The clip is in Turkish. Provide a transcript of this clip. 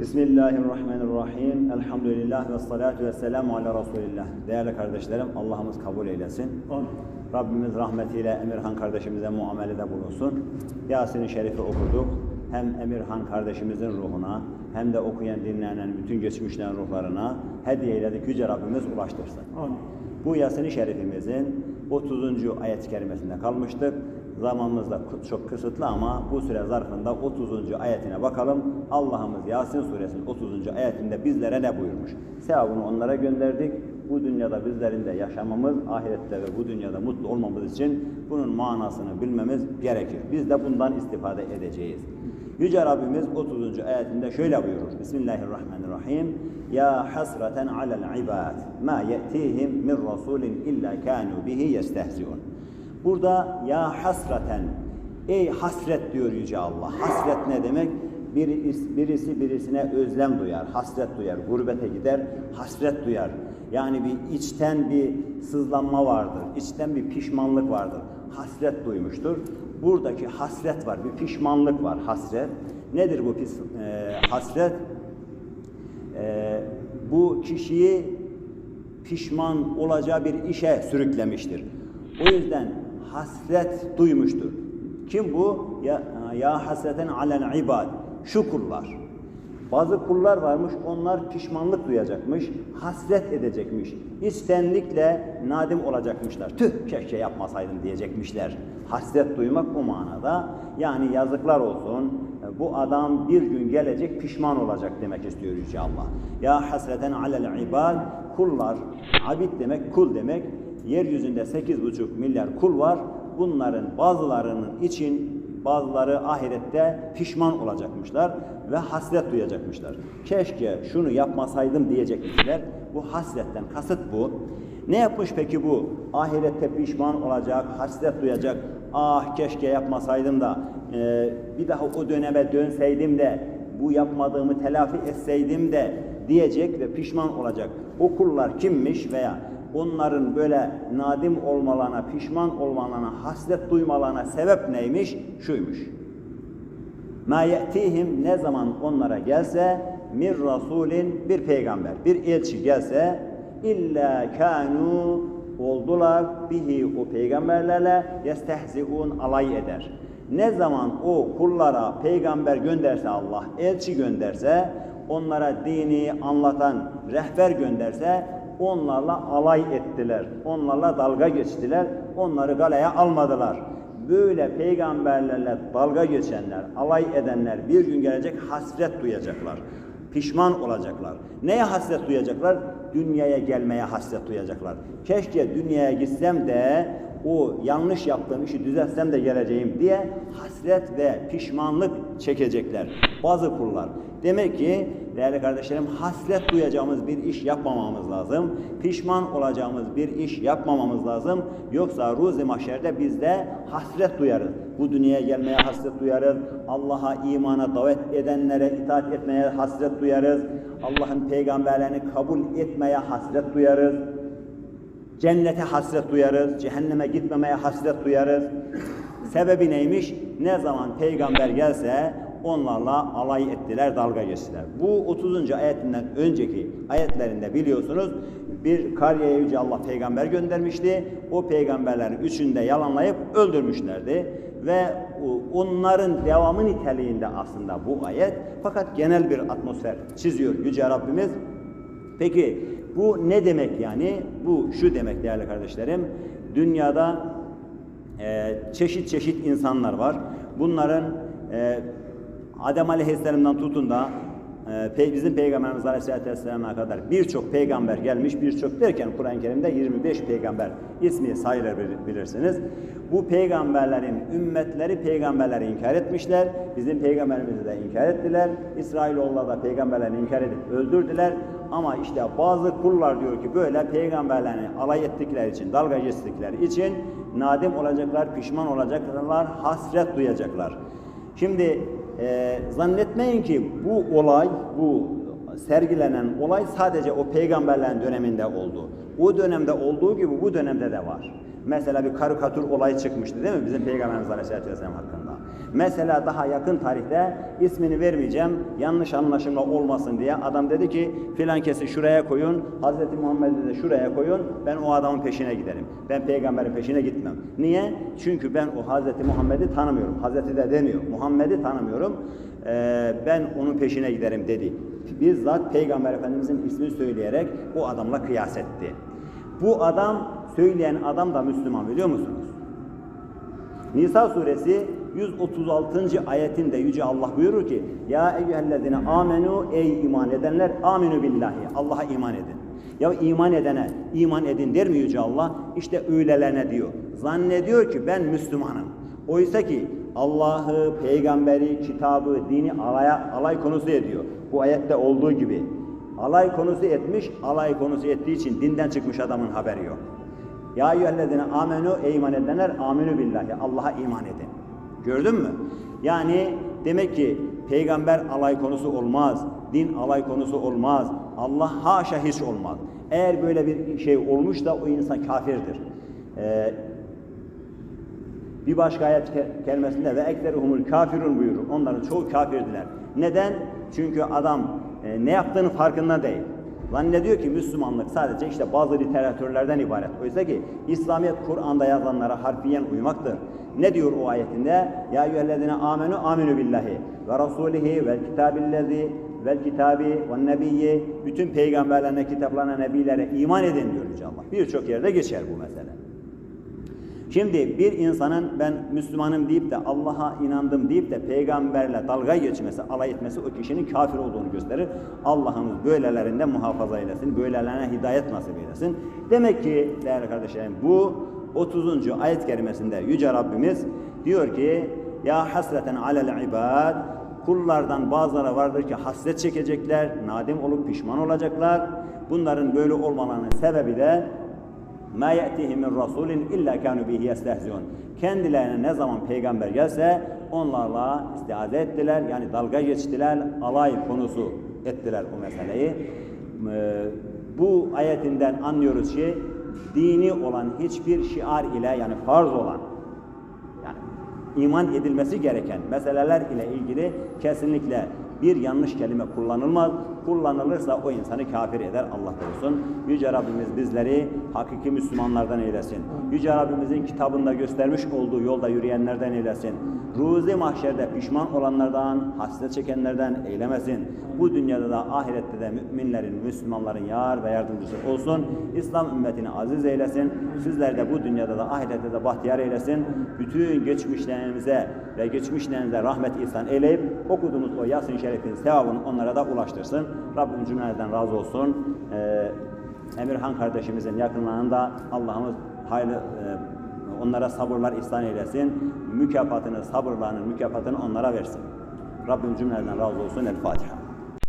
Bismillahirrahmanirrahim. Elhamdülillah ve salatu ve selamu ala Resulillah. Değerli kardeşlerim Allah kabul eylesin. Rabbimiz rahmetiyle Emirhan kardeşimize muamelede bulunsun. Yasin-i Şerif'i okuduk. Hem Emirhan kardeşimizin ruhuna hem de okuyan dinleyen bütün geçmişlerin ruhlarına hediye eyledik. Yüce Rabbimiz ulaştırsın. Bu Yasin-i Şerifimizin 30. ayet-i kerimesinde kalmıştık. Zamanımız da çok kısıtlı ama bu süre zarfında 30. ayetine bakalım. Allah'ımız Yasin suresinin 30. ayetinde bizlere ne buyurmuş? Sevabını onlara gönderdik. Bu dünyada bizlerin de yaşamamız, ahirette ve bu dünyada mutlu olmamız için bunun manasını bilmemiz gerekir. Biz de bundan istifade edeceğiz. Yüce Rabbimiz 30. ayetinde şöyle buyurur. Bismillahirrahmanirrahim. Ya hasreten alel ibad ma ye'tihim min rasulin illa kanu bihi yestehziun. Burada ya hasreten ey hasret diyor Yüce Allah. Hasret ne demek? Birisi birisine özlem duyar, hasret duyar, gurbete gider, hasret duyar. Yani bir içten bir sızlanma vardır, içten bir pişmanlık vardır. Hasret duymuştur. Buradaki hasret var, bir pişmanlık var, hasret. Nedir bu pis, e, hasret? E, bu kişiyi pişman olacağı bir işe sürüklemiştir. O yüzden hasret duymuştur. Kim bu? Ya, ya hasreten alel ibad. Şu kullar. Bazı kullar varmış, onlar pişmanlık duyacakmış, hasret edecekmiş. İstenlikle nadim olacakmışlar. Tüh keşke yapmasaydım diyecekmişler. Hasret duymak o manada. Yani yazıklar olsun, bu adam bir gün gelecek pişman olacak demek istiyor Yüce Allah. Ya hasreten alel ibad, kullar, abid demek, kul demek. Yeryüzünde 8,5 milyar kul var. Bunların bazılarının için bazıları ahirette pişman olacakmışlar ve hasret duyacakmışlar. Keşke şunu yapmasaydım diyecekmişler. Bu hasretten kasıt bu. Ne yapmış peki bu? Ahirette pişman olacak, hasret duyacak. Ah keşke yapmasaydım da e, bir daha o döneme dönseydim de bu yapmadığımı telafi etseydim de diyecek ve pişman olacak. O kullar kimmiş veya onların böyle nadim olmalarına, pişman olmalarına, hasret duymalarına sebep neymiş? Şuymuş. Ma ye'tihim ne zaman onlara gelse mir rasulin bir peygamber, bir elçi gelse illa kanu oldular bihi o peygamberlerle yestehziun alay eder. Ne zaman o kullara peygamber gönderse Allah, elçi gönderse, onlara dini anlatan rehber gönderse onlarla alay ettiler. Onlarla dalga geçtiler. Onları galaya almadılar. Böyle peygamberlerle dalga geçenler, alay edenler bir gün gelecek hasret duyacaklar. Pişman olacaklar. Neye hasret duyacaklar? Dünyaya gelmeye hasret duyacaklar. Keşke dünyaya gitsem de o yanlış yaptığım işi düzeltsem de geleceğim diye hasret ve pişmanlık çekecekler. Bazı kullar. Demek ki değerli kardeşlerim hasret duyacağımız bir iş yapmamamız lazım. Pişman olacağımız bir iş yapmamamız lazım. Yoksa ruzi mahşerde biz de hasret duyarız. Bu dünyaya gelmeye hasret duyarız. Allah'a imana davet edenlere itaat etmeye hasret duyarız. Allah'ın peygamberlerini kabul etmeye hasret duyarız. Cennete hasret duyarız, cehenneme gitmemeye hasret duyarız. Sebebi neymiş? Ne zaman peygamber gelse onlarla alay ettiler, dalga geçtiler. Bu 30. ayetinden önceki ayetlerinde biliyorsunuz bir Kariye'ye Yüce Allah peygamber göndermişti. O peygamberlerin üçünü de yalanlayıp öldürmüşlerdi. Ve onların devamı niteliğinde aslında bu ayet. Fakat genel bir atmosfer çiziyor Yüce Rabbimiz. Peki bu ne demek yani? Bu şu demek değerli kardeşlerim. Dünyada e, çeşit çeşit insanlar var. Bunların e, Adem Aleyhisselam'dan tutun da e, bizim Peygamberimiz Aleyhisselatü Vesselam'a kadar birçok peygamber gelmiş. Birçok derken Kur'an-ı Kerim'de 25 peygamber ismi sayılır bil- bilirsiniz. Bu peygamberlerin ümmetleri peygamberleri inkar etmişler. Bizim peygamberimizi de inkar ettiler. İsrailoğulları da peygamberlerini inkar edip öldürdüler. Ama işte bazı kullar diyor ki böyle peygamberlerini alay ettikleri için, dalga geçtikleri için nadim olacaklar, pişman olacaklar, hasret duyacaklar. Şimdi e, zannetmeyin ki bu olay, bu sergilenen olay sadece o peygamberlerin döneminde oldu. O dönemde olduğu gibi bu dönemde de var. Mesela bir karikatür olayı çıkmıştı değil mi bizim Peygamberimiz Aleyhisselatü Vesselam hakkında. Mesela daha yakın tarihte ismini vermeyeceğim yanlış anlaşılma olmasın diye adam dedi ki filan kesi şuraya koyun Hazreti Muhammed'i de şuraya koyun ben o adamın peşine giderim. Ben peygamberin peşine gitmem. Niye? Çünkü ben o Hazreti Muhammed'i tanımıyorum. Hazreti de demiyor. Muhammed'i tanımıyorum. Ee, ben onun peşine giderim dedi. Bizzat Peygamber Efendimizin ismini söyleyerek o adamla kıyas etti. Bu adam söyleyen adam da Müslüman biliyor musunuz? Nisa suresi 136. ayetinde Yüce Allah buyurur ki Ya eyyühellezine amenu ey iman edenler aminu billahi Allah'a iman edin. Ya iman edene iman edin der mi Yüce Allah? İşte öylelerine diyor. Zannediyor ki ben Müslümanım. Oysa ki Allah'ı, peygamberi, kitabı, dini alaya, alay konusu ediyor. Bu ayette olduğu gibi. Alay konusu etmiş, alay konusu ettiği için dinden çıkmış adamın haberi yok. Ya eyyühellezine amenu ey iman edenler aminu billahi Allah'a iman edin. Gördün mü? Yani demek ki peygamber alay konusu olmaz, din alay konusu olmaz, Allah haşa hiç olmaz. Eğer böyle bir şey olmuş da o insan kafirdir. Ee, bir başka ayet ke- kelimesinde ve ekseruhumul kafirun buyurur. Onların çoğu kafirdiler. Neden? Çünkü adam e, ne yaptığının farkında değil. Zannediyor ki Müslümanlık sadece işte bazı literatürlerden ibaret. Oysa ki İslamiyet Kur'an'da yazanlara harfiyen uymaktır. Ne diyor o ayetinde? Ya eyyühellezine amenu aminu billahi ve rasulihi vel kitabillezi vel kitabi ve nebiyyi bütün peygamberlerine, kitaplarına, nebilere iman edin diyor Yüce Allah. Birçok yerde geçer bu mesele. Şimdi bir insanın ben Müslümanım deyip de Allah'a inandım deyip de peygamberle dalga geçmesi, alay etmesi o kişinin kafir olduğunu gösterir. Allah'ımız böylelerinden muhafaza eylesin, böylelerine hidayet nasip eylesin. Demek ki değerli kardeşlerim bu 30. ayet kerimesinde Yüce Rabbimiz diyor ki Ya hasreten alel ibad kullardan bazıları vardır ki hasret çekecekler, nadim olup pişman olacaklar. Bunların böyle olmalarının sebebi de Ma ye'tihi min rasulin illa kanu bihi yestehziun. Kendilerine ne zaman peygamber gelse onlarla istiaze ettiler. Yani dalga geçtiler, alay konusu ettiler o meseleyi. Bu ayetinden anlıyoruz ki dini olan hiçbir şiar ile yani farz olan yani iman edilmesi gereken meseleler ile ilgili kesinlikle bir yanlış kelime kullanılmaz. Kullanılırsa o insanı kafir eder Allah korusun. Yüce Rabbimiz bizleri hakiki Müslümanlardan eylesin. Yüce Rabbimizin kitabında göstermiş olduğu yolda yürüyenlerden eylesin. Ruzi mahşerde pişman olanlardan, hasret çekenlerden eylemesin. Bu dünyada da ahirette de müminlerin, Müslümanların yar ve yardımcısı olsun. İslam ümmetini aziz eylesin. Sizler de bu dünyada da ahirette de bahtiyar eylesin. Bütün geçmişlerimize ve geçmişlerinize rahmet ihsan eyleyip okuduğumuz o Yasin Şerif'in sevabını onlara da ulaştırsın. Rabbim cümlelerden razı olsun. Ee, Emirhan kardeşimizin yakınlarında Allah'ımız hayırlı e, onlara sabırlar ihsan eylesin. Mükafatını, sabırlarının mükafatını onlara versin. Rabbim cümlelerden razı olsun. El Fatiha.